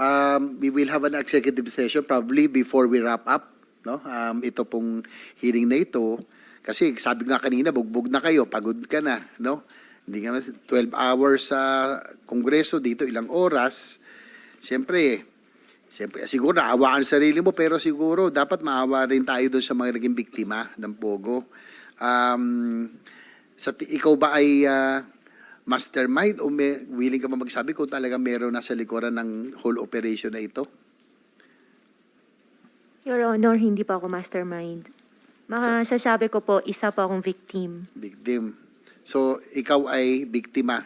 um, we will have an executive session probably before we wrap up. No? Um, ito pong hearing na ito. Kasi sabi nga kanina, bugbog na kayo, pagod ka na. No? Hindi nga mas- 12 hours sa kongreso dito, ilang oras. Siyempre, siyempre siguro naawaan sa sarili mo, pero siguro dapat maawa rin tayo doon sa mga naging biktima ng Pogo. Um, sa, ikaw ba ay ah, mastermind o may, willing ka ba magsabi kung talaga meron nasa likuran ng whole operation na ito? Your Honor, hindi pa ako mastermind. Masasabi ko po, isa pa akong victim. Victim. So, ikaw ay biktima.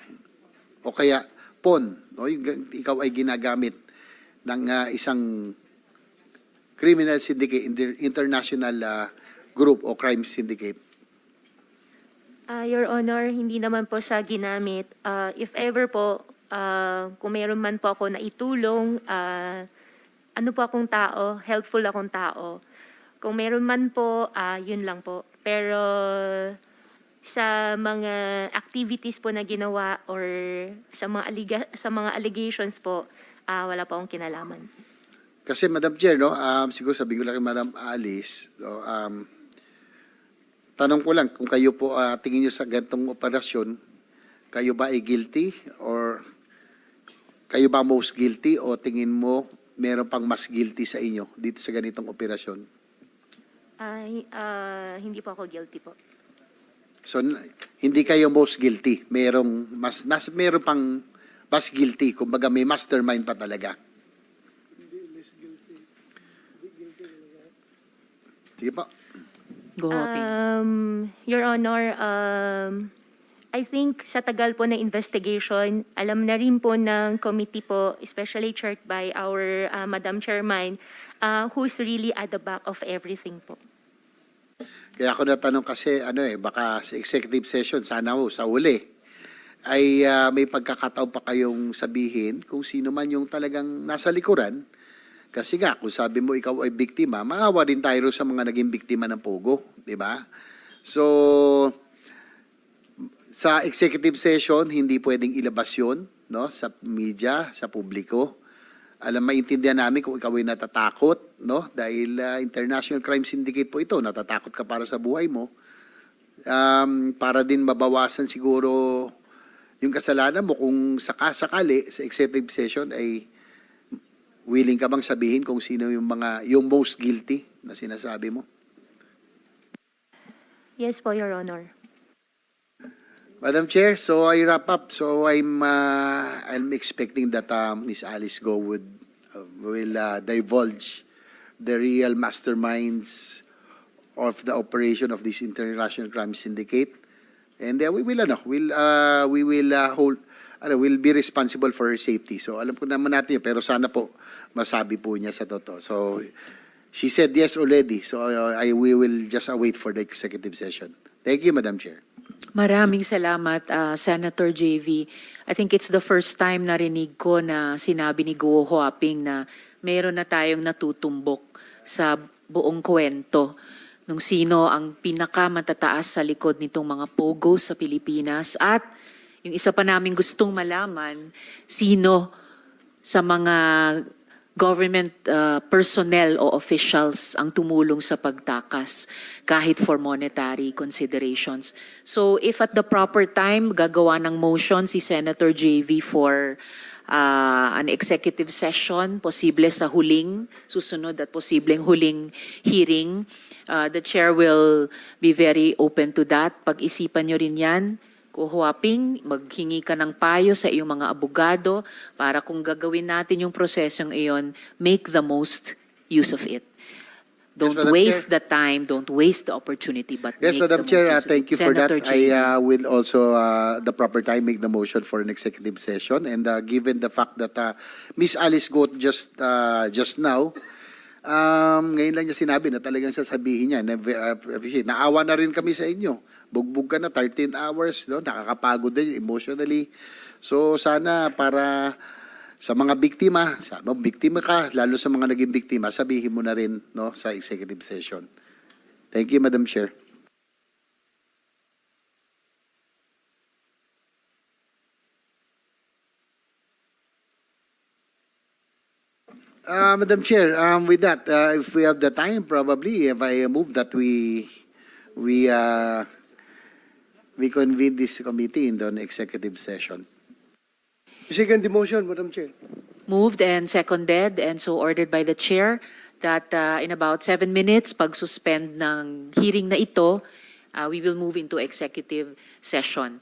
O kaya, pawn. No? Ikaw ay ginagamit ng ah, isang criminal syndicate, inter- international ah, group o crime syndicate. Ah, Your Honor, hindi naman po siya ginamit. Ah, if ever po, ah, kung meron man po ako na itulong, ah, ano po akong tao, helpful akong tao. Kung meron man po, ah, yun lang po. Pero sa mga activities po na ginawa or sa mga aliga- sa mga allegations po, ah, wala po akong kinalaman. Kasi Madam Chair, no, um, siguro sabi ko lang kay Madam Alice, no, um, tanong ko lang kung kayo po ah, tingin niyo sa ganitong operasyon, kayo ba ay guilty or kayo ba most guilty o tingin mo meron pang mas guilty sa inyo dito sa ganitong operasyon? Ay, ah, hindi po ako guilty po. So hindi kayo most guilty, merong mas nas meron pang mas guilty, kumbaga may mastermind pa talaga. Sige po. Go. Um, Your Honor, um, I think sa tagal po na investigation, alam na rin po ng committee po, especially chaired by our uh, Madam Chairman, uh, who's really at the back of everything po. Kaya ako natanong kasi ano eh baka sa executive session sana ho sa uli ay ah, may pagkakataon pa kayong sabihin kung sino man yung talagang nasa likuran. Kasi nga kung sabi mo ikaw ay biktima, maawa din tayo sa mga naging biktima ng pogo, di ba? So sa executive session hindi pwedeng ilabas yun, no, sa media, sa publiko. Alam maintindihan namin kung ikaw ay natatakot, no? Dahil ah, international crime syndicate po ito, natatakot ka para sa buhay mo. Um, para din mabawasan siguro yung kasalanan mo kung sakasakali sa executive session ay willing ka bang sabihin kung sino yung mga yung most guilty na sinasabi mo? Yes po, Your Honor. Madam Chair, so I wrap up. So I'm uh, I'm expecting that uh, Miss Alice Go would uh, will uh, divulge the real masterminds of the operation of this international crime syndicate, and uh, we will ano, will uh, we will uh, hold ano, will be responsible for her safety. So alam ko naman natin yun, pero sana po masabi po niya sa totoo. So she said yes already. So uh, I we will just await for the executive session. Thank you, Madam Chair. Maraming salamat, ah, Senator JV. I think it's the first time narinig ko na sinabi ni Guo Huaping na meron na tayong natutumbok sa buong kwento nung sino ang pinakamatataas sa likod nitong mga pogo sa Pilipinas at yung isa pa namin gustong malaman, sino sa mga government uh, personnel o officials ang tumulong sa pagtakas kahit for monetary considerations. So if at the proper time gagawa ng motion si Senator JV for uh, an executive session, posible sa huling, susunod at posibleng huling hearing, uh, the chair will be very open to that. Pag-isipan nyo rin yan. Kuhuaping, maghingi ka ng payo sa iyong mga abogado para kung gagawin natin yung prosesong iyon, make the most use of it. Don't Madam waste the time, don't waste the opportunity, but Yes, make Madam the most Chair, uh, use of thank you for that. Senator I uh, will also, uh, the proper time, make the motion for an executive session. And uh, given the fact that uh, Miss Alice Goat just, uh, just now, um, ngayon lang niya sinabi na talagang sasabihin niya, na, uh, appreciate. Naawa na rin kami sa inyo. Bugbog ka na, 13 hours, no? nakakapagod din emotionally. So sana para sa mga biktima, sa mga biktima ka, lalo sa mga naging biktima, sabihin mo na rin no, sa executive session. Thank you, Madam Chair. Uh, Madam Chair, um, with that, uh, if we have the time, probably, if I move that we, we, uh, we convene this committee in the executive session. Second the motion, Madam Chair. Moved and seconded and so ordered by the chair that uh, in about seven minutes, pag-suspend ng hearing na ito, uh, we will move into executive session.